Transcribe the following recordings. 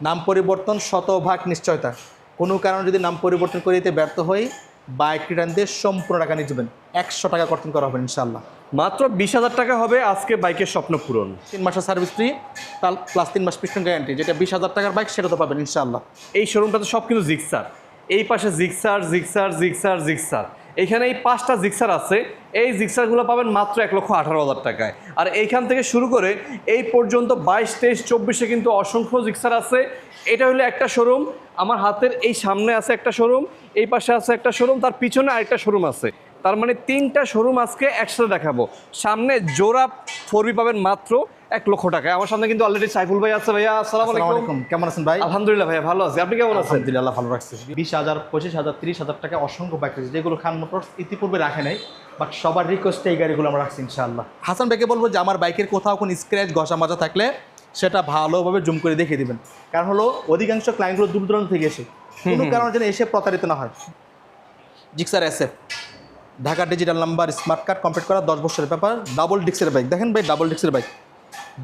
নাম পরিবর্তন শতভাগ নিশ্চয়তা। কোনো কারণে যদি নাম পরিবর্তন করে দিতে ব্যর্থ হই বাইক রিটার্নদের সম্পূর্ণ টাকা নিয়ে যাবেন একশো টাকা কর্তন করা হবে ইনশাল্লাহ মাত্র বিশ হাজার টাকা হবে আজকে বাইকের স্বপ্ন পূরণ। তিন মাসের সার্ভিস ফ্রি তার প্লাস তিন মাস পিস্টন গ্যারান্টি। যেটা বিশ হাজার টাকার বাইক সেটা তো পাবেন ইনশাল্লাহ এই শোরুমটাতে সব কিন্তু জিক্সার এই পাশে জিক্সার জিক্সার জিক্সার জিক্সার এখানে এই পাঁচটা জিক্সার আছে। এই জিক্সারগুলো পাবেন মাত্র এক লক্ষ আঠারো হাজার টাকায়। আর এইখান থেকে শুরু করে এই পর্যন্ত বাইশ, তেইশ, চব্বিশে কিন্তু অসংখ্য জিক্সার আছে। এটা হলো একটা শোরুম। আমার হাতের এই সামনে আছে একটা শোরুম, এই পাশে আছে একটা শোরুম, তার পিছনে আরেকটা শোরুম আছে। তার মানে তিনটা শোরুম আজকে একসাথে দেখাবো। সামনে জোড়া ফোরবি পাবেন মাত্র এক লক্ষ টাকায়। আমার সামনে কিন্তু অলরেডি সাইফুল ভাই আছে ভাইয়া আসসালামু আলাইকুম। আলাইকুম কেমন আছেন ভাই? আলহামদুলিল্লাহ ভাইয়া ভালো আছি। আপনি কেমন আছেন? আলহামদুলিল্লাহ ভালো রাখছে। বিশ হাজার পঁচিশ হাজার তিরিশ হাজার টাকা অসংখ্য বাইক রয়েছে যেগুলো খান মোটরস ইতিপূর্বে রাখে নাই বাট সবার রিকোয়েস্টে এই গাড়িগুলো আমরা রাখছি ইনশাআল্লাহ। হাসান ভাইকে বলব যে আমার বাইকের কোথাও কোনো স্ক্র্যাচ ঘষা মাজা থাকলে সেটা ভালোভাবে জুম করে দেখিয়ে দিবেন। কারণ হলো অধিকাংশ ক্লায়েন্টগুলো দূর দূরান্ত থেকে এসে কোনো কারণে যেন এসে প্রতারিত না হয়। Gixxer SF Dhaka digital number smart card complete করা দশ বছরের ব্যাপার ডাবল ডিক্সের বাইক দেখেন ভাই ডাবল ডিক্সের বাইক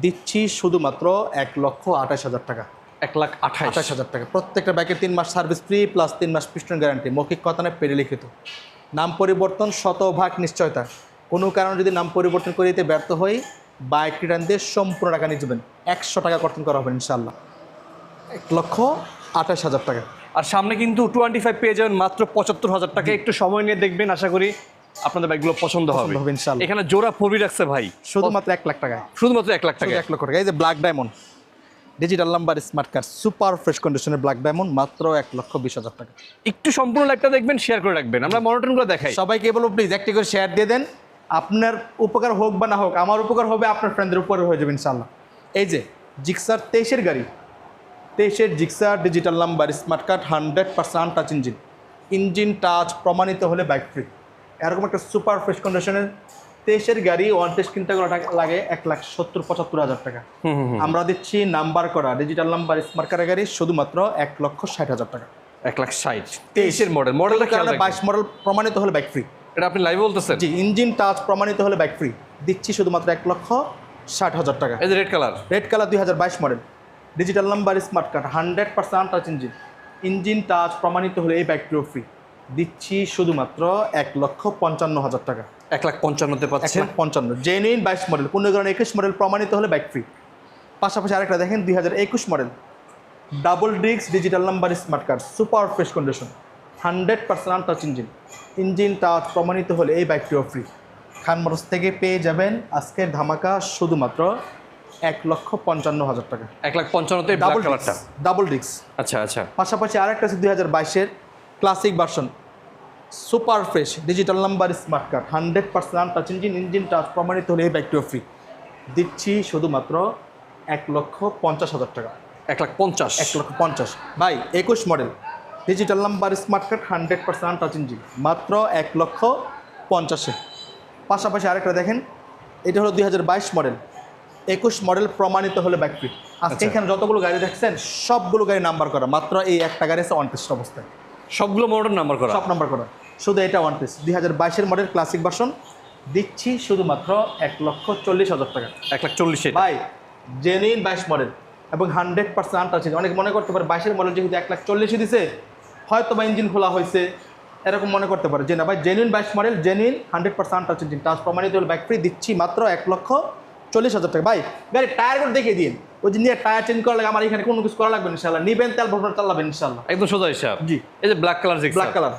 দিচ্ছি শুধুমাত্র এক লক্ষ আঠাশ হাজার টাকা। এক লাখ আঠাশ। আঠাশ হাজার টাকা। প্রত্যেকটা বাইকের তিন মাস সার্ভিস ফ্রি প্লাস তিন মাস পিস্টন গ্যারান্টি মৌখিক কথা নয় পেরে লিখিত নাম পরিবর্তন শতভাগ নিশ্চয়তা। কোনো কারণে যদি নাম পরিবর্তন করে দিতে ব্যর্থ হই বাইক রিটার্ন দিয়ে সম্পূর্ণ টাকা নিয়ে যাবেন। একশো টাকা কর্তন করা হবে ইনশাল্লাহ এক লক্ষ আঠাশ হাজার টাকা। আর সামনে কিন্তু টোয়েন্টি ফাইভ পেয়ে যাবেন মাত্র পঁচাত্তর হাজার টাকা। একটু সময় নিয়ে দেখবেন আশা করি আপনাদের বাইকগুলো পছন্দ হবে। পছন্দ হবে এখানে জোড়া ফোরবি রাখছে ভাই। শুধুমাত্র এক লাখ টাকায়। শুধুমাত্র এক লাখ টাকা এক লক্ষ টাকা এই যে black diamond digital number smart card super fresh কন্ডিশনের ব্ল্যাক ডায়মন্ড মাত্র এক লক্ষ বিশ হাজার টাকা। একটু সম্পূর্ণ লাইভটা দেখবেন শেয়ার করে রাখবেন। আমরা মনিটরগুলো দেখাই। সবাইকে বলব প্লিজ একটি করে শেয়ার দিয়ে দেন। আপনার উপকার হোক বা না হোক আমার উপকার হবে আপনার ফ্রেন্ডের উপরে হয়ে যাবে ইনশাল্লাহ এই যে জিক্সার তেইশের গাড়ি। তেইশের Gixxer digital number smart card hundred percent touch engine engine touch প্রমাণিত হলে বাইক ফ্রি এরকম একটা সুপার ফ্রেশ কন্ডিশনের তেইশের গাড়ি ওয়ান টেস্ট কিনতে করা লাগে এক লাখ সত্তর পঁচাত্তর হাজার টাকা। আমরা দিচ্ছি নাম্বার করা ডিজিটাল নাম্বার স্মার্ট কার্ডের গাড়ি শুধুমাত্র এক লক্ষ ষাট হাজার টাকা। এক লাখ ষাট। তেইশের মডেল মডেলটা খেয়াল বাইশ মডেল প্রমাণিত হলে বাইক ফ্রি এটা আপনি লাইভে বলতেছেন? জি ইঞ্জিন টাচ প্রমাণিত হলে বাইক ফ্রি দিচ্ছি শুধুমাত্র এক লক্ষ ষাট হাজার টাকা। এই যে রেড কালার রেড কালার দুই হাজার বাইশ model digital number smart card hundred percent touch engine engine touch প্রমাণিত হলে এই বাইকটিও ফ্রি দিচ্ছি শুধুমাত্র এক লক্ষ পঞ্চান্ন হাজার টাকা। এক লাখ পঞ্চান্নতে লাখ পঞ্চান্ন। জেনুইন বাইশ মডেল পনেরো কারণ একুশ মডেল প্রমাণিত হলে বাইক ফ্রি পাশাপাশি আরেকটা দেখেন দুই হাজার একুশ model double disc digital number smart card super fresh condition hundred percent touch engine engine touch প্রমাণিত হলে এই বাইকটিও ফ্রি খান মোটরস থেকে পেয়ে যাবেন আজকের ধামাকা শুধুমাত্র এক লক্ষ পঞ্চান্ন হাজার টাকা। এক লাখ পঞ্চান্নতে ডাবল কালারটা ডাবল ডিস্ক আচ্ছা আচ্ছা। পাশাপাশি আরেকটা আছে দুই হাজার বাইশের classic version super fresh digital number smart card hundred percent touch engine engine touch প্রমাণিত হলে এই বাইকটিও ফ্রি দিচ্ছি শুধুমাত্র এক লক্ষ পঞ্চাশ হাজার টাকা। এক লাখ পঞ্চাশ। এক লক্ষ পঞ্চাশ। ভাই একুশ model digital number smart card hundred percent touch engine মাত্র এক লক্ষ পঞ্চাশে। পাশাপাশি আরেকটা দেখেন এটা হলো দুই হাজার বাইশ মডেল একুশ মডেল প্রমাণিত হলে ব্যাক ফ্রি আজকে আচ্ছা। এখানে যতগুলো গাড়ি দেখছেন সবগুলো গাড়ি নাম্বার করা। মাত্র এই একটা গাড়ি আছে ওয়ান টেস্ট অবস্থায়। সবগুলো মডেল নাম্বার করা? সব নাম্বার করা। শুধু এটা ওয়ান টেস্ট দুই হাজার বাইশের মডেল ক্লাসিক ভার্সন দিচ্ছি শুধুমাত্র এক লক্ষ চল্লিশ হাজার টাকা। এক লাখ চল্লিশে ভাই জেনুইন বাইশ মডেল এবং হান্ড্রেড পার্সেন্ট আনটাচ অনেক মনে করতে পারে বাইশের মডেল যেহেতু এক লাখ চল্লিশে দিছে হয়তো বা ইঞ্জিন খোলা হয়েছে। এরকম মনে করতে পারে। যে না ভাই জেনুইন বাইশ model genuine hundred percent untouch engine touch প্রমাণিত হলে বাইক ফ্রি দিচ্ছি মাত্র এক লক্ষ চল্লিশ হাজার টাকা। ভাই গাড়ি টায়ারগুলো দেখিয়ে দিন। ওই যে নিয়ে টায়ার চেঞ্জ করা লাগে আমার এখানে কোনো কিছু করা লাগবে না ইনশাল্লাহ নিবেন তেল ভরপুর চালাবেন ইনশাল্লাহ একদম সোজা হিসাব। জি। এই যে black colour black colour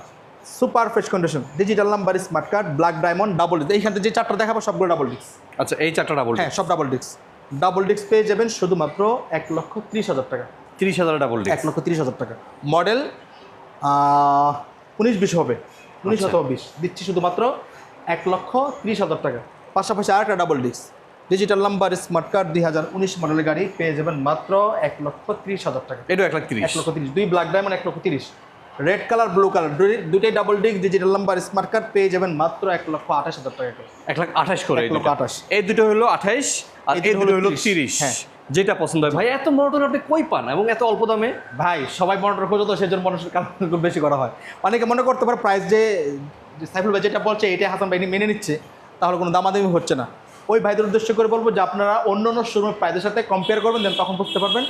super fresh condition digital number smart card black diamond double disc এইখানে যে চারটা দেখাবো সবগুলো ডাবল ডিস্ক আচ্ছা এই চারটা ডাবল হ্যাঁ সব ডাবল ডিস্ক ডাবল ডিস্ক পেয়ে যাবেন শুধুমাত্র এক লক্ষ ত্রিশ হাজার টাকা। তিরিশ হাজার ডাবল ডিস্ক এক লক্ষ তিরিশ হাজার টাকা। মডেল উনিশ বিশ হবে। উনিশ আচ্ছা। অথবা বিশ। দিচ্ছি শুধুমাত্র এক লক্ষ তিরিশ হাজার টাকা। পাশাপাশি আরেকটা double disc digital number smart card দুই হাজার উনিশ মডেলের গাড়ি পেয়ে যাবেন মাত্র এক লক্ষ তিরিশ হাজার টাকা। এটাও এক লাখ তিরিশ। এক লক্ষ তিরিশ। দুই ব্ল্যাক ডায়মন্ড এক লক্ষ তিরিশ। রেড কালার ব্লু কালার দুইটাই double disc digital number smart card পেয়ে যাবেন মাত্র এক লক্ষ আঠাশ হাজার টাকা করে। এক লাখ আঠাশ করে এক এই লক্ষ আঠাশ। এই দুটো হলো আঠাইশ আর এই দুটো হলো হলো 30 তিরিশ। হ্যাঁ। যেটা পছন্দ হয়। ভাই এত মডেল আপনি কই পান এবং এত অল্প দামে? ভাই সবাই মনিটর খোঁজো তো সেজন্য মানুষের কারণ বেশি করা হয়। অনেকে মনে করতে পারে প্রাইস যে সাইফুল ভাই যেটা বলছে এটাই হাসান ভাই মেনে নিচ্ছে তাহলে কোনো দামাদামি হচ্ছে না। ওই ভাইদের উদ্দেশ্য করে বলব যে আপনারা অন্য অন্য শোরুমের প্রাইসের সাথে কম্পেয়ার করবেন দেন তখন বুঝতে পারবেন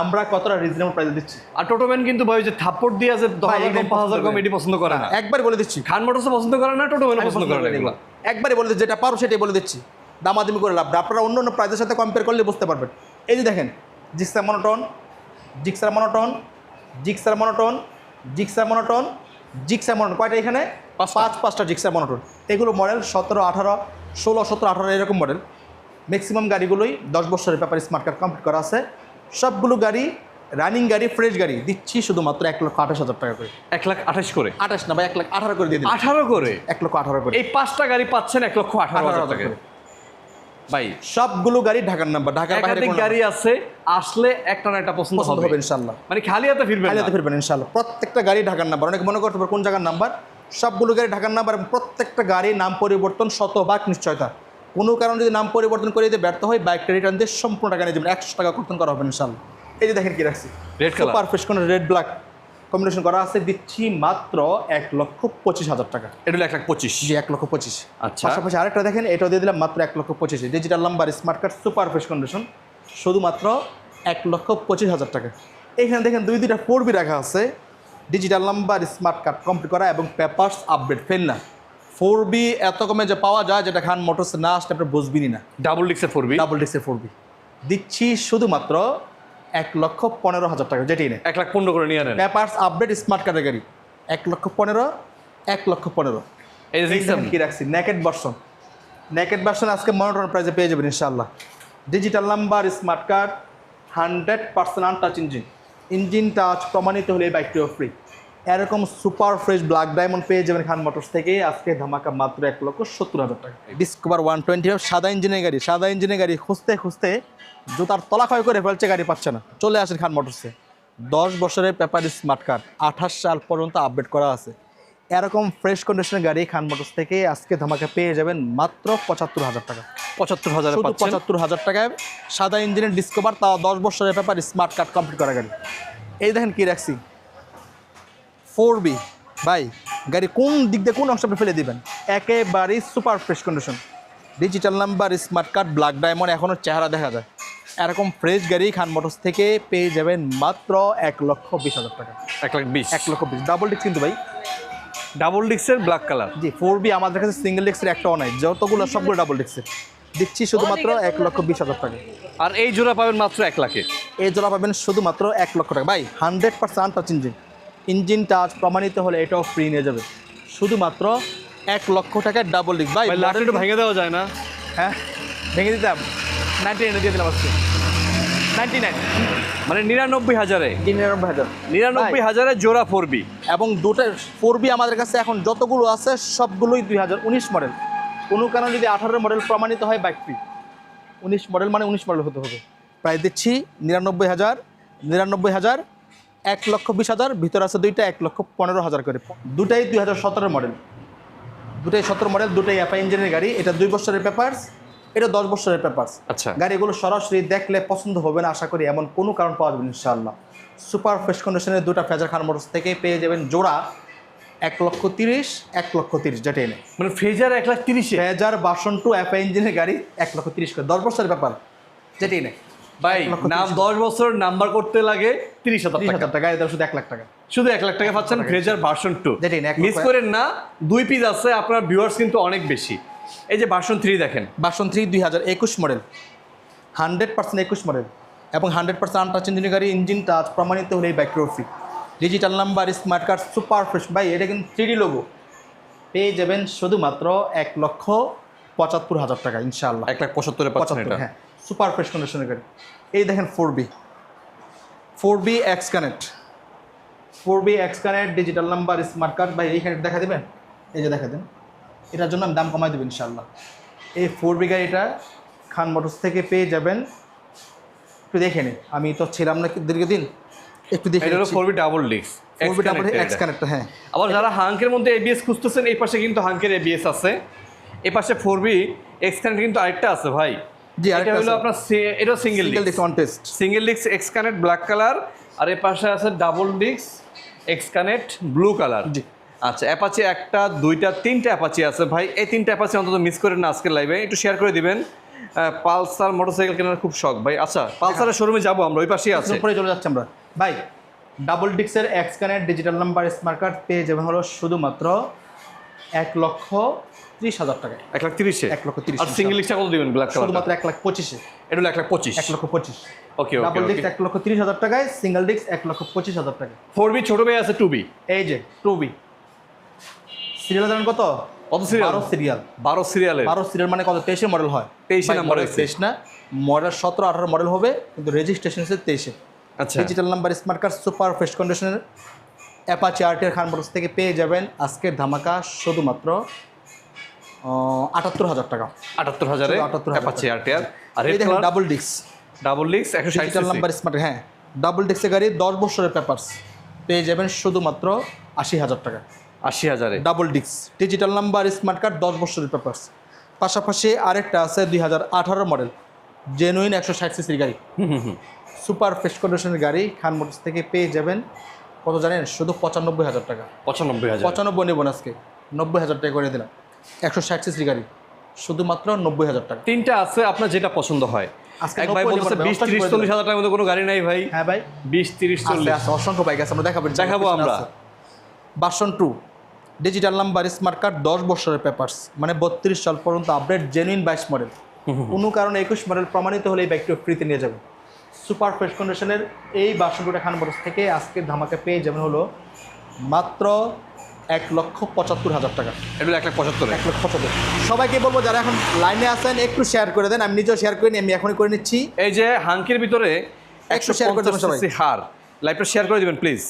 আমরা কতটা রিজনেবল প্রাইসে দিচ্ছি। আর টোটোম্যান কিন্তু ভাই যে থাপ্পড় দিয়ে আছে দশ হাজার পাঁচ হাজার কম এটি পছন্দ করে না। একবারে বলে দিচ্ছি। খান মোটরস পছন্দ করে না টোটো টোটোম্যান পছন্দ করে না এগুলো। একবারে বলে দিচ্ছি যেটা পারো সেটাই বলে দিচ্ছি। দামাদামি করে লাভ আপনারা অন্য অন্য প্রাইসের সাথে কম্পেয়ার করলে বুঝতে পারবেন। এই যে দেখেন Gixxer monotone Gixxer monotone Gixxer monotone Gixxer monotone Gixxer monotone কয়টা এখানে। পাঁচ পাঁচটা জিক্সার মনোটন এগুলো মডেল সতেরো আঠারো ষোলো সতেরো আঠারো এরকম মডেল ম্যাক্সিমাম গাড়িগুলোই দশ বছরের ব্যাপারে স্মার্ট কার্ড কমপ্লিট করা আছে। সবগুলো গাড়ি রানিং গাড়ি ফ্রেশ গাড়ি দিচ্ছি শুধুমাত্র এক লক্ষ আঠাশ হাজার টাকা করে। এক লাখ আঠাশ করে? আঠাশ না বা এক লাখ আঠারো করে দিয়ে দিন আঠারো করে? এক লক্ষ আঠারো করে। এই পাঁচটা গাড়ি পাচ্ছেন এক লক্ষ আঠারো হাজার টাকা করে। ভাই সবগুলো গাড়ি ঢাকার নাম্বার ঢাকার বাইরে গাড়ি আছে আসলে একটা না একটা পছন্দ হবে। ইনশাল্লাহ। মানে খালি হাতে ফিরবেন না। খালিয়াতে ফিরবেন ইনশাল্লাহ। প্রত্যেকটা গাড়ি ঢাকার নাম্বার অনেকে মনে করতে পারে কোন জায়গার নাম্বার সবগুলো গাড়ি ঢাকার নাম্বার এবং প্রত্যেকটা গাড়ি নাম পরিবর্তন শতভাগ নিশ্চয়তা। কোনো কারণে যদি নাম পরিবর্তন করে দিতে ব্যর্থ হয় বাইকটা রিটার্ন দিয়ে সম্পূর্ণ টাকা নিয়ে যাবেন। একশো টাকা কর্তন করা হবে ইনশাল্লাহ এই যে দেখেন কি রাখছি। Color। সুপার কোনো রেড ব্ল্যাক কম্বিনেশন করা আছে দিচ্ছি মাত্র এক লক্ষ পঁচিশ হাজার টাকা। এটা হলো এক লাখ পঁচিশ। জি এক লক্ষ পঁচিশ। আচ্ছা। পাশাপাশি আরেকটা দেখেন এটাও দিয়ে দিলাম মাত্র এক লক্ষ পঁচিশে। Digital number smart card super fresh condition শুধুমাত্র এক লক্ষ পঁচিশ হাজার টাকা। এখানে দেখেন দুই দুইটা ফোর বি রাখা আছে। Digital number smart card complete করা এবং পেপার্স আপডেট ফেল না। ফোর বি এত কমে যে পাওয়া যায় যেটা খান মোটরস না আসলে আপনি বুঝবিনই না। ডাবল ডিক্সের ফোর বি ডাবল ডিক্সের ফোর বি দিচ্ছি শুধুমাত্র এক লক্ষ পনেরো হাজার টাকা যেটি নেই এক লাখ পনেরো করে নিয়ে নেন। পেপার্স আপডেট স্মার্ট কার্ডের গাড়ি এক লক্ষ পনেরো এক লক্ষ পনেরো। কি রাখছি? নেকেড ভার্সন নেকেড ভার্সন আজকে মনোটন প্রাইজে পেয়ে যাবেন ইনশাআল্লাহ। Digital number smart card hundred percent untouch engine engine touch প্রমাণিত হলে এই বাইকটিও ফ্রি এরকম সুপার ফ্রেশ ব্ল্যাক ডায়মন্ড পেয়ে যাবেন খান মোটরস থেকে। আজকে ধামাকা মাত্র এক লক্ষ সত্তর হাজার টাকা। ডিসকভার ওয়ান টোয়েন্টি সাদা ইঞ্জিনের গাড়ি। সাদা ইঞ্জিনের গাড়ি খুঁজতে খুঁজতে জুতার তলা ক্ষয় করে ফেলছে, গাড়ি পাচ্ছে না। চলে আসেন খান মোটরসে দশ বছরের পেপার স্মার্ট কার্ড আঠাশ সাল পর্যন্ত আপডেট করা আছে। এরকম ফ্রেশ কন্ডিশনের গাড়ি খান মোটরস থেকে আজকে ধামাকা পেয়ে যাবেন মাত্র পঁচাত্তর হাজার টাকা। পঁচাত্তর হাজার পঁচাত্তর হাজার টাকায় সাদা ইঞ্জিনের ডিসকভার তাও দশ বছরের পেপার স্মার্ট কার্ড কমপ্লিট করা গাড়ি। এই দেখেন কি রাখছি। ফোর বি ভাই গাড়ি কোন দিক দিয়ে কোন অংশ আপনি ফেলে দিবেন? একেবারেই super fresh condition digital number smart card black diamond এখনও চেহারা দেখা যায়। এরকম ফ্রেশ গাড়ি খান মোটরস থেকে পেয়ে যাবেন মাত্র এক লক্ষ বিশ হাজার টাকা। এক লাখ বিশ। এক লক্ষ বিশ। ডাবল ডিস্ক কিন্তু ভাই। ডাবল ডিক্সের ব্ল্যাক কালার জি ফোর বি আমাদের কাছে সিঙ্গেল ডিস্কের একটাও নাই। যতগুলো সবগুলো ডাবল ডিস্কের দিচ্ছি শুধুমাত্র এক লক্ষ বিশ হাজার টাকা। আর এই জোড়া পাবেন মাত্র এক লাখে। এই জোড়া পাবেন শুধুমাত্র এক লক্ষ টাকা। ভাই hundred percent untouch engine engine touch প্রমাণিত হলে এটাও ফ্রি নিয়ে যাবে। শুধুমাত্র এক লক্ষ টাকায় ডাবল ডিস্ক ভাই একটু ভেঙে দেওয়া যায় না। হ্যাঁ ভেঙে দিতাম। নাইনটি নাইনে দিয়ে দিলাম আজকে। নাইনটি নাইন মানে নিরানব্বই হাজারে। নিরানব্বই হাজার। নিরানব্বই হাজারে জোড়া ফোরবি এবং দুটো ফোর বি আমাদের কাছে এখন যতগুলো আছে সবগুলোই দুই হাজার উনিশ মডেল কোনো কারণে যদি আঠারো মডেল প্রমাণিত হয় বাইক ফ্রি উনিশ মডেল মানে উনিশ মডেল হতে হবে। প্রায় দিচ্ছি নিরানব্বই হাজার নিরানব্বই হাজার এক লক্ষ বিশ হাজার ভিতরে আছে দুইটা এক লক্ষ পনেরো হাজার করে। দুটাই দুই হাজার সতেরো মডেল দুটাই সতেরো মডেল দুটাই অ্যাপা ইঞ্জিনের গাড়ি। এটা দুই বছরের পেপার্স এটা দশ বছরের পেপার্স। আচ্ছা। গাড়িগুলো সরাসরি দেখলে পছন্দ হবে না আশা করি এমন কোনো কারণ পাওয়া যাবে ইনশাআল্লাহ। সুপার ফ্রেশ কন্ডিশনের দুটা ফেজার খান মোটরস থেকে পেয়ে যাবেন জোড়া এক লক্ষ তিরিশ এক লক্ষ তিরিশ যেটা এনে। মানে ফ্রেজার এক লাখ তিরিশে? ফেজার বাসন টু অ্যাপ ইঞ্জিনের গাড়ি এক লক্ষ তিরিশ করে। দশ বছরের ব্যাপার যেটাই নেই ভাই নাম দশ বছর নাম্বার করতে লাগে তিরিশ হাজার হাজার টাকা এটা শুধু এক লাখ টাকা। শুধু এক লাখ টাকা পাচ্ছেন ফ্রেজার ভার্সন টু। মিস করেন না দুই পিস আছে আপনার ভিউয়ার্স কিন্তু অনেক বেশি। এই যে ভার্সন থ্রি দেখেন। বাসন থ্রি দুই হাজার একুশ মডেল হান্ড্রেড পার্সেন্ট একুশ মডেল এবং হান্ড্রেড পার্সেন্ট আনটাচ গাড়ি ইঞ্জিন টাচ প্রমাণিত হলে এই free digital number smart card super fresh ভাই এটা কিন্তু থ্রি লোগো পেয়ে যাবেন শুধুমাত্র এক লক্ষ পঁচাত্তর হাজার টাকা ইনশাআল্লাহ। এক লাখ পঁচাত্তরে পঁচাত্তর হ্যাঁ। সুপার ফ্রেশ কন্ডিশনের গাড়ি। এই দেখেন four V four V X connect four V X connect digital number smart card ভাই এই কানেক্ট দেখা দেবেন? এই যে দেখা দেন। এটার জন্য আমি দাম কমাই দেবো ইনশাল্লাহ এই ফোর বি গাড়িটা খান মোটরস থেকে পেয়ে যাবেন। একটু দেখে নিন আমি তো ছিলাম না দীর্ঘদিন। একটু দেখে এটা হলো four V double disc four V double X connect হ্যাঁ। আবার যারা হাঙ্কের মধ্যে এবিএস খুঁজতেছেন এই পাশে কিন্তু হাঙ্কের এবিএস আছে। এই পাশে ফোর বি এক্স কানেক্ট কিন্তু আরেকটা আছে ভাই। জি, এটা আরেকটা হলো আপনার এটা single single disc disc on test single disc X connect black colour আর এর পাশে আছে double disc X connect blue colour জি। আচ্ছা অ্যাপাচি একটা দুইটা তিনটা অ্যাপাচি আছে। ভাই এই তিনটা অ্যাপাচি অন্তত মিস করেন না আজকের লাইভে একটু শেয়ার করে দিবেন। পালসার মোটরসাইকেল কেনার খুব শখ। ভাই আচ্ছা পালসারের শোরুমে যাব আমরা ওই পাশেই আছে। উপরে চলে যাচ্ছে আমরা। ভাই ডাবল ডিক্সের এক্স কানের ডিজিটাল নাম্বার স্মার্ট কার্ড পেয়ে যাবেন হলো শুধুমাত্র এক লক্ষ ত্রিশ হাজার এক লাখ তিরিশে? এক লক্ষ তিরিশ আর সিঙ্গেল লিস্টটা কত দিবেন ব্ল্যাক কালার শুধুমাত্র এক লাখ পঁচিশে। এটা হলো এক লাখ পঁচিশ। এক লক্ষ পঁচিশ। ওকে ডাবল ডিক্স এক লক্ষ তিরিশ হাজার টাকায় সিঙ্গেল ডিক্স এক লক্ষ পঁচিশ হাজার ফোর বি ছোট ভাই আছে টু বি এই যে টু বি সিরিয়াল জানেন কত? কত সিরিয়াল? বারো সিরিয়াল। বারো সিরিয়ালে বারো সিরিয়াল মানে কত? তেইশে মডেল হয়। 23 ভাই, নাম্বার তেইশ না? মডেল সতেরো আঠারো মডেল হবে কিন্তু রেজিস্ট্রেশন হচ্ছে তেইশে। আচ্ছা। Digital number smart card super fresh কন্ডিশনের অ্যাপাচি আর্টের খান মোটরস থেকে পেয়ে যাবেন আজকের ধামাকা শুধুমাত্র আটাত্তর হাজার টাকা। আটাত্তর হাজারে 78,000 অ্যাপাচি আরটিআর আর এই দেখেন ডাবল ডিক্স ডাবল লিক্স একশো ডিজিটাল নাম্বার স্মার্ট হ্যাঁ। ডাবল ডিক্সের গাড়ি দশ বছরের পেপারস পেয়ে যাবেন শুধুমাত্র আশি হাজার টাকা। আশি হাজারে। ডাবল ডিক্স ডিজিটাল নাম্বার স্মার্ট কার্ড দশ বছরের পেপারস পাশাপাশি আরেকটা আছে দুই হাজার আঠারো মডেল জেনুইন একশো ষাট সিসির গাড়ি। সুপার ফ্রেশ কন্ডিশনের গাড়ি। খান মোটরস থেকে পেয়ে যাবেন কত জানেন? শুধু পঁচানব্বই হাজার টাকা। পঁচানব্বই হাজার। পঁচানব্বই নেবেন আজকে। নব্বই হাজার টাকা করে দিলাম। একশো ষাট সিসির গাড়ি। শুধুমাত্র নব্বই হাজার টাকা। তিনটা আছে আপনার যেটা পছন্দ হয়। এক ভাই 90 বলতেছে বিশ তিরিশ চল্লিশ। হাজার টাকার মধ্যে কোনো গাড়ি নাই ভাই। হ্যাঁ ভাই। বিশ তিরিশ চল্লিশ। অসংখ্য বাইক আছে আমরা দেখাবেন দেখাবো আমরা। বাসন two digital number smart card দশ বছরের পেপার্স মানে বত্রিশ সাল পর্যন্ত আপডেট জেনুইন বাইশ মডেল কোনো কারণে একুশ মডেল প্রমাণিত হলে এই বাইকটি ফ্রিতে নিয়ে যাবে। সুপার ফ্রেশ কন্ডিশনের এই বাসন টুটা খান বরস থেকে আজকের ধামাকে পেয়ে যাবেন হলো মাত্র এক লক্ষ পঁচাত্তর হাজার টাকা। এটা এক লাখ পঁচাত্তর। এক লক্ষ পঁচাত্তর। সবাইকে বলব যারা এখন লাইনে আসেন একটু শেয়ার করে দেন আমি নিজেও শেয়ার করে নিই আমি এখনই করে নিচ্ছি। এই যে হাঙ্কের ভিতরে একশো শেয়ার করে দেবেন সবাই। হার লাইভটা শেয়ার করে দিবেন প্লিজ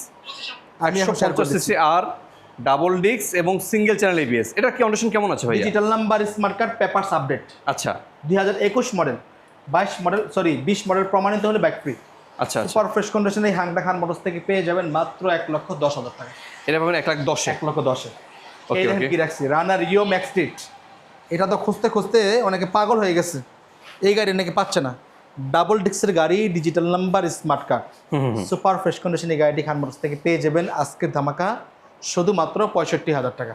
আমি এখন শেয়ার করে দিচ্ছি। আর ডাবল ডিক্স এবং সিঙ্গেল চ্যানেল এবিএস এটা কন্ডিশন কেমন আছে ভাই digital number smart card papers update আচ্ছা। দুই হাজার একুশ মডেল বাইশ মডেল সরি বিশ মডেল প্রমাণিত হলে ব্যাক ফ্রি আচ্ছা সুপার ফ্রেশ কন্ডিশনে হাংডা খান মোটরস থেকে পেয়ে যাবেন মাত্র এক লক্ষ দশ হাজার টাকা। এটা পাবেন এক লাখ দশে। এক লক্ষ দশে। কি রাখছি রানার ইও ম্যাক্স স্ট্রিট এটা তো খুঁজতে খুঁজতে অনেকে পাগল হয়ে গেছে। এই গাড়ি নাকি পাচ্ছে না। ডাবল ডিক্সের গাড়ি digital number smart card super fresh condition এই গাড়িটি খান মোটরস থেকে পেয়ে যাবেন আজকের ধামাকা শুধুমাত্র পঁয়ষট্টি হাজার টাকা।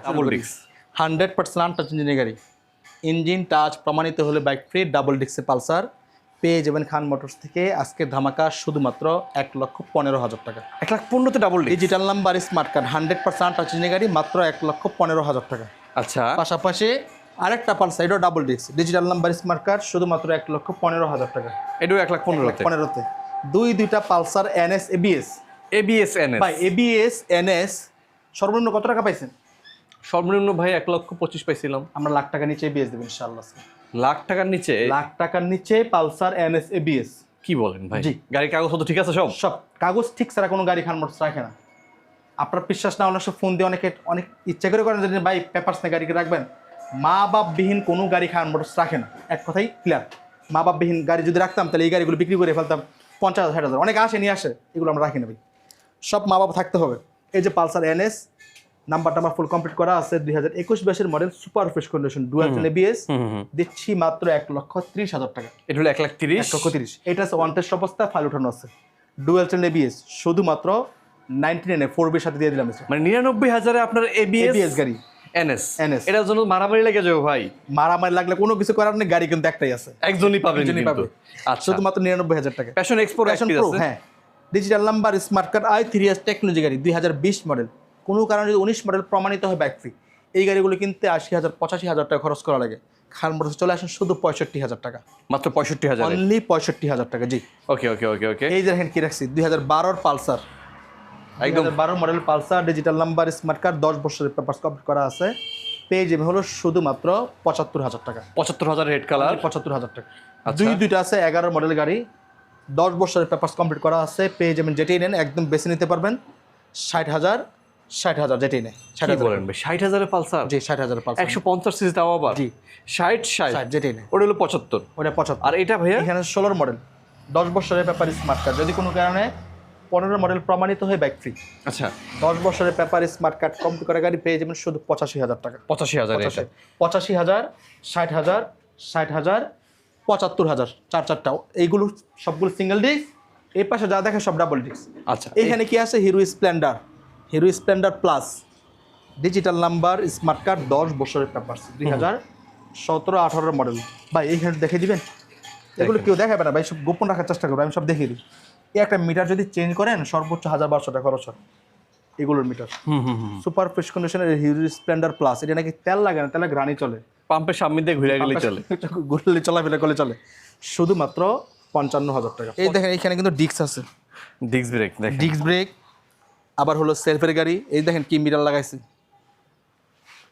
হান্ড্রেড পার্সেন্ট আনটাচ ইঞ্জিনের গাড়ি। ইঞ্জিন টাচ প্রমাণিত হলে বাইক ফ্রি ডাবল ডিক্সে পালসার। পেয়ে যাবেন খান মোটরস থেকে আজকের ধামাকা শুধুমাত্র এক লক্ষ পনেরো হাজার টাকা। এক লাখ পনেরোতে double digital number smart card hundred percent touch ইঞ্জিনের গাড়ি মাত্র এক লক্ষ পনেরো হাজার টাকা। আচ্ছা। পাশাপাশি আরেকটা পালসার এটাও ডাবল ডিক্স ডিজিটাল নাম্বার স্মার্ট কার্ড শুধুমাত্র এক লক্ষ পনেরো হাজার টাকা। এটাও এক লাখ পনেরোতে। পনেরোতে। দুই দুইটা Pulsar NS ABS ABS N ভাই এবিএস এনএস সর্বনিম্ন কত টাকা পাইছেন? সর্বনিম্ন ভাই এক লক্ষ পঁচিশ পাইছিলাম। আমরা লাখ টাকা নিচে এবিএস দেবেন ইনশাআল্লাহ লাখ টাকার নিচে? লাখ টাকার নিচে পালসার এনএস এবিএস কি বলেন ভাই? জি। গাড়ির কাগজপত্র ঠিক আছে সব? সব। কাগজ ঠিক ছাড়া কোনো গাড়ি খান মোটরস রাখে না। আপনার বিশ্বাস না অনেক সব ফোন দিয়ে অনেকে অনেক ইচ্ছা করে করেন যে ভাই পেপার্স না গাড়িকে রাখবেন। মা বাপবিহীন কোনো গাড়ি খান মোটরস রাখে না। এক কথাই ক্লিয়ার মা বাপবিহীন গাড়ি যদি রাখতাম তাহলে এই গাড়িগুলো বিক্রি করে ফেলতাম পঞ্চাশ হাজার ষাট হাজার। অনেক আসে নিয়ে আসে। এগুলো আমরা রাখি না ভাই। সব মা বাবা থাকতে হবে। এই যে পালসার এনএস নাম্বারটা আমার ফুল কমপ্লিট করা আছে দুই হাজার একুশ ব্যাসের model super fresh condition dual ABS দিচ্ছি মাত্র এক লক্ষ ত্রিশ হাজার টাকা। এটা হলো এক লাখ তিরিশ? লক্ষ তিরিশ। এটা আছে ওয়ান টেস্ট অবস্থা ফাইল উঠানো আছে। ডুয়েল চ্যানেল এবিএস শুধুমাত্র নাইনটি নাইনে ফোর বির সাথে দিয়ে দিলাম মানে নিরানব্বই হাজারে আপনার এবিএস গাড়ি। এনএস। NS এটার জন্য মারামারি লেগে যাবে ভাই। মারামারি লাগলে কোনো কিছু করার নেই গাড়ি কিন্তু একটাই আছে। একজনই পাবেন একজনই পাবে। আচ্ছা। শুধুমাত্র নিরানব্বই হাজার টাকা। প্যাশন এক্সপোর Passion Pro, হ্যাঁ। Digital number smart card I three S technology গাড়ি দুই হাজার বিশ মডেল কোনো কারণে যদি উনিশ মডেল প্রমাণিত হয় ফ্রি এই গাড়িগুলো কিনতে আশি হাজার পঁচাশি হাজার টাকা খরচ করা লাগে। খান মোটরস চলে আসেন শুধু পঁয়ষট্টি হাজার টাকা। মাত্র পঁয়ষট্টি হাজার? অনলি পঁয়ষট্টি হাজার টাকা জি। ওকে ওকে ওকে ওকে এই দেখেন কি রাখছি দুই হাজার বারোর পালসার। একদম। বারো model Pulsar digital number smart card দশ বছরের পেপার কমপ্লিট করা আছে। পেয়ে যাবে হলো শুধুমাত্র পঁচাত্তর হাজার টাকা। পঁচাত্তর হাজার রেড কালার পঁচাত্তর হাজার টাকা। আচ্ছা। দুই দুইটা আছে এগারো মডেল গাড়ি। দশ বছরের পেপার কমপ্লিট করা আছে পেয়ে যাবেন যেটাই নেন একদম বেছে নিতে পারবেন। ষাট হাজার ষাট হাজার যেটাই নেই ষাট বলেন ভাই? ষাট হাজারের পালসার? জি ষাট হাজার পালসার। একশো পঞ্চাশ সিসি তাও আবার? জি। ষাট ষাট? যেটাই নেই ওটা হলো পঁচাত্তর। ওটা পঁচাত্তর। আর এটা ভাইয়া? এখানে ষোলোর মডেল দশ বছরের পেপার স্মার্ট কার্ড যদি কোনো কারণে পনেরো মডেল প্রমাণিত হয়ে ব্যাক ফ্রি আচ্ছা। দশ বছরের পেপার স্মার্ট কার্ড কমপ্লিট করা গাড়ি পেয়ে যাবেন শুধু পঁচাশি হাজার টাকা। পঁচাশি হাজার পঁচাশি হাজার ষাট হাজার ষাট হাজার পঁচাত্তর হাজার চার চারটা এইগুলো সবগুলো সিঙ্গেল ডিস্ক এই পাশে যা দেখে সব ডাবল ডিস্ক আচ্ছা এখানে কি আছে? Hero Splendor Hero Splendor plus digital number smart card দশ বছরের পেপার দুই হাজার সতেরো আঠারোর মডেল ভাই এইখানে দেখে দিবেন? এগুলো কেউ দেখাবে না ভাই সব গোপন রাখার চেষ্টা করব আমি সব দেখিয়ে দিই। এই একটা মিটার যদি চেঞ্জ করেন সর্বোচ্চ হাজার বারোশো টাকা খরচ হয়। এগুলোর মিটার হুম হুম হুম সুপার ফ্রেশ কন্ডিশনের হিরো স্প্লেন্ডার প্লাস এটা নাকি তেল লাগে না তেলে গ্রানি চলে। পাম্পের সামনে দিয়ে ঘুরে গেলে চলে। ঘুরলে চলাফেরা করলে চলে। শুধুমাত্র পঞ্চান্ন হাজার টাকা। এই দেখেন এখানে কিন্তু ডিক্স আছে। ডিস্ক ব্রেক ডিক্স ব্রেক আবার হলো সেলফের গাড়ি। এই দেখেন কি মিটার লাগাইছে।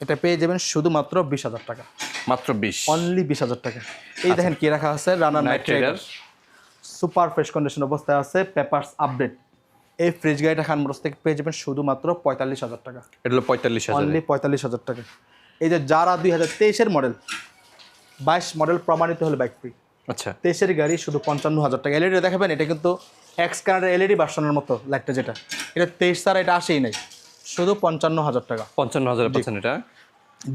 এটা পেয়ে যাবেন শুধুমাত্র বিশ হাজার টাকা। মাত্র বিশ। অনলি বিশ হাজার টাকা। এই দেখেন কি রাখা আছে Runner Knight Knight super fresh condition অবস্থায় আছে পেপারস আপডেট এই ফ্রিজ গাড়িটা খান মোটরস থেকে পেয়ে যাবেন শুধুমাত্র পঁয়তাল্লিশ হাজার টাকা। এটা হলো পঁয়তাল্লিশ হাজার। অনলি পঁয়তাল্লিশ হাজার টাকা। এই যে যারা দুই হাজার তেইশের মডেল বাইশ মডেল প্রমাণিত হলে বাইক ফ্রি আচ্ছা। তেইশের গাড়ি শুধু পঞ্চান্ন হাজার টাকা। এলইডি দেখাবেন এটা কিন্তু এক্স কানাডের এলইডি ভার্সনের মতো লাইটটা যেটা। এটা তেইশ ছাড়া এটা আসেই নাই। শুধু পঞ্চান্ন হাজার টাকা। পঞ্চান্ন হাজার পাচ্ছেন এটা?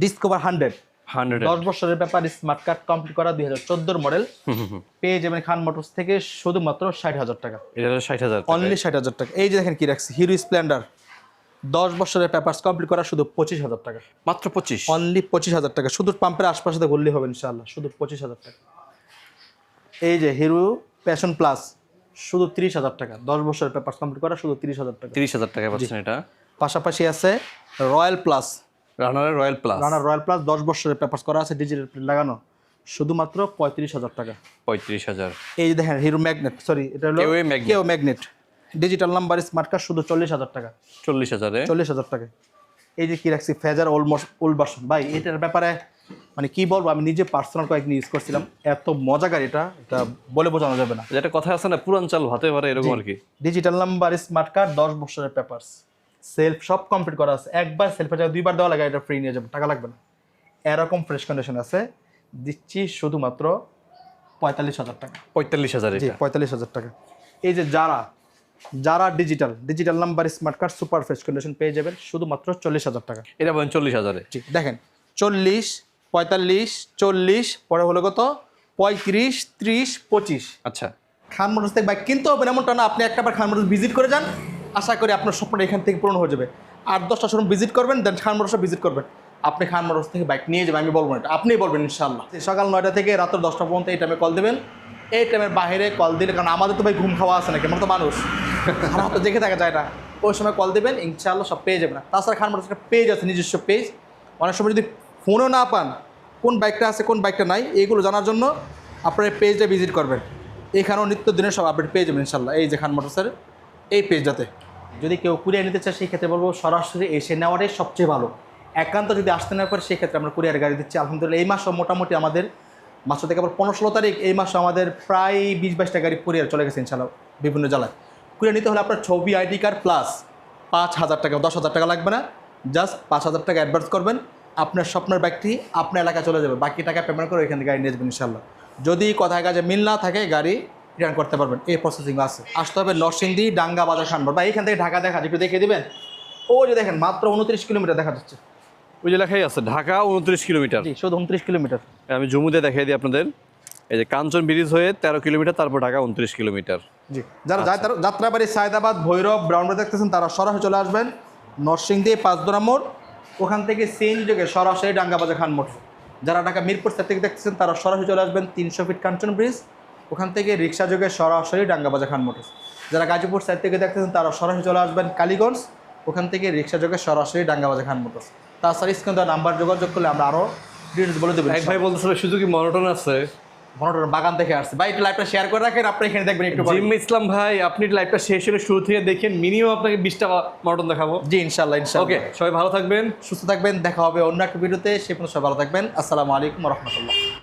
ডিসকভার হান্ড্রেড হান্ড্রেড দশ বছরের ব্যাপার স্মার্ট কার্ড কমপ্লিট করা দুই হাজার চোদ্দোর মডেল পেয়ে যাবেন খান মোটরস থেকে শুধুমাত্র ষাট হাজার টাকা। এটা ষাট হাজার অনলি ষাট হাজার টাকা। এই যে দেখেন কি রাখছি হিরো স্প্লেন্ডার দশ বছরের পেপার্স কমপ্লিট করা শুধু পঁচিশ হাজার টাকা। মাত্র পঁচিশ? অনলি পঁচিশ হাজার টাকা। শুধু পাম্পের আশপাশে তো ঘুরলেই হবে ইনশাআল্লাহ। শুধু পঁচিশ হাজার টাকা। এই যে হিরো প্যাশন প্লাস শুধু তিরিশ হাজার টাকা। দশ বছরের পেপার্স কমপ্লিট করা শুধু তিরিশ হাজার টাকা। তিরিশ হাজার টাকা পাচ্ছেন এটা। পাশাপাশি আছে Royal Plus রানারের Royal Plus Runner Royal Plus দশ বছরের পেপার্স করা আছে ডিজিটাল প্রিন্ট লাগানো। শুধুমাত্র পঁয়ত্রিশ হাজার টাকা। পঁয়ত্রিশ হাজার। এই যে দেখেন হিরো ম্যাগনেট সরি এটা হলো। কেও Magnet digital number smart card শুধু চল্লিশ হাজার টাকা। চল্লিশ হাজারে? চল্লিশ হাজার টাকা। এই যে কি রাখছি ফেজার ওল্ড ওল্ড ভার্সন ভাই এটার ব্যাপারে মানে কি বলব আমি নিজে পার্সোনাল কয়েকদিন ইউজ করছিলাম। এত মজাকার এটা এটা বলে বোঝানো যাবে না। যেটা কথা আছে না পুরান চাল হতে পারে এরকম আর কি। ডিজিটাল নাম্বার স্মার্ট কার্ড দশ বছরের পেপারস সেলফ সব কমপ্লিট করা আছে। একবার সেলফের জায়গায় দুইবার দেওয়া লাগে এটা ফ্রি নিয়ে যাবে টাকা লাগবে না। এরকম ফ্রেশ কন্ডিশন আছে। দিচ্ছি শুধুমাত্র পঁয়তাল্লিশ হাজার টাকা। পঁয়তাল্লিশ হাজার পঁয়তাল্লিশ হাজার টাকা। এই যে যারা যারা digital digital number smart card super fresh condition পেয়ে যাবেন শুধুমাত্র চল্লিশ হাজার টাকা। এটা বলেন চল্লিশ হাজারে। জি দেখেন চল্লিশ পঁয়তাল্লিশ চল্লিশ পরে হলো কত? পঁয়ত্রিশ ত্রিশ পঁচিশ। আচ্ছা। খান মোটরস থেকে বাইক কিনতে হবে না এমনটা না আপনি একটা বার খান মোটরস ভিজিট করে যান আশা করি আপনার স্বপ্নটা এখান থেকে পূরণ হয়ে যাবে। আট দশটা শোরুম ভিজিট করবেন দেন খান মোটরসে ভিজিট করবেন। আপনি খান মোটরস থেকে বাইক নিয়ে যাবেন আমি বলব না এটা আপনিই বলবেন ইনশাল্লাহ সকাল নয়টা থেকে রাত্র দশটা পর্যন্ত এই টাইমে কল দেবেন। এই টাইমের বাইরে কল দিলে কারণ আমাদের তো ভাই ঘুম খাওয়া আছে নাকি? আমরা তো মানুষ। খারাপ তো দেখে থাকা যায় না। ওই সময় কল দেবেন ইনশাআল্লাহ সব পেয়ে যাবেন। তাছাড়া খান মোটরস একটা পেজ আছে নিজস্ব পেজ অনেক সময় যদি ফোনও না পান কোন বাইকটা আছে কোন বাইকটা নাই এইগুলো জানার জন্য আপনার এই পেজটা ভিজিট করবেন। এখানেও নিত্য দিনের সব আপডেট পেয়ে যাবেন ইনশাল্লাহ এই যে খান মোটরসের এই পেজটাতে যদি কেউ কুরিয়ার নিতে চায় সেই ক্ষেত্রে বলব সরাসরি এসে নেওয়াটাই সবচেয়ে ভালো। একান্ত যদি আসতে না পারে সেক্ষেত্রে আমরা কুরিয়ার গাড়ি দিচ্ছি। আলহামদুলিল্লাহ এই মাসও মোটামুটি আমাদের মাসও থেকে আবার পনেরো ষোলো তারিখ এই মাসে আমাদের প্রায় বিশ বাইশটা গাড়ি কুরিয়ার চলে গেছে ইনশাল্লাহ বিভিন্ন জেলায়। কুরিয়ার নিতে হলে আপনার ছবি আইডি কার্ড প্লাস পাঁচ হাজার টাকা দশ হাজার টাকা লাগবে না। জাস্ট পাঁচ হাজার টাকা অ্যাডভান্স করবেন। আপনার স্বপ্নের ব্যক্তি আপনার এলাকায় চলে যাবে। বাকি টাকা পেমেন্ট করে এখান থেকে গাড়ি নিয়ে যাবেন ইনশাল্লাহ যদি কথায় কাজে মিল না থাকে গাড়ি রিটার্ন করতে পারবেন। এই প্রসেসিং আছে। আসতে হবে নরসিংদী ডাঙ্গা বাজার খানবার বা এইখান থেকে ঢাকা দেখা একটু দেখিয়ে দিবেন? ও যে দেখেন মাত্র উনত্রিশ কিলোমিটার দেখা যাচ্ছে। ওই যে লেখাই আছে ঢাকা উনত্রিশ কিলোমিটার। শুধু উনত্রিশ কিলোমিটার। আমি জম্মুতে দেখাই দিই আপনাদের। এই যে কাঞ্চন ব্রিজ হয়ে তেরো কিলোমিটার তারপর ঢাকা উনত্রিশ কিলোমিটার। জি যারা যাত্রা- যাত্রাবাড়ি সায়দাবাদ ভৈরব ব্রাউন্ডে দেখতেছেন তারা সরাসরি চলে আসবেন। নরসিংদী পাঁচদোনা মোড়। ওখান থেকে সিএনজি যোগে সরাসরি ডাঙ্গাবাজার খান মোড়। যারা ঢাকা মিরপুর সাইড থেকে দেখতেছেন তারা সরাসরি চলে আসবেন তিনশো ফিট কাঞ্চন ব্রিজ। ওখান থেকে রিক্সা যোগে সরাসরি ডাঙ্গাবাজার খান মোটরস যারা গাজীপুর সাইড থেকে দেখতেছেন তারা সরাসরি চলে আসবেন কালীগঞ্জ। ওখান থেকে রিক্সা যোগে সরাসরি ডাঙ্গাবাজার খান মোটরস তাছাড়া স্ক্রিন নাম্বার যোগাযোগ করলে আমরা আরও ডিটেলস বলে দেবো এক ভাই বলতেছিল সুযোগী মনোটন আছে। মনোটন বাগান থেকে আসছে। ভাই একটু লাইভটা শেয়ার করে রাখেন আপনি এখানে দেখবেন একটু। জিম ইসলাম ভাই আপনি লাইভটা শেষ হলে শুরু থেকে দেখেন মিনিমাম আপনাকে বিশটা মনোটন দেখাবো। জি ইনশাল্লাহ ইনশাল্লাহ ওকে সবাই ভালো থাকবেন। সুস্থ থাকবেন দেখা হবে অন্য একটা ভিডিওতে সে পর্যন্ত সবাই ভালো থাকবেন। আসসালামু আলাইকুম রহমতুল্লাহ।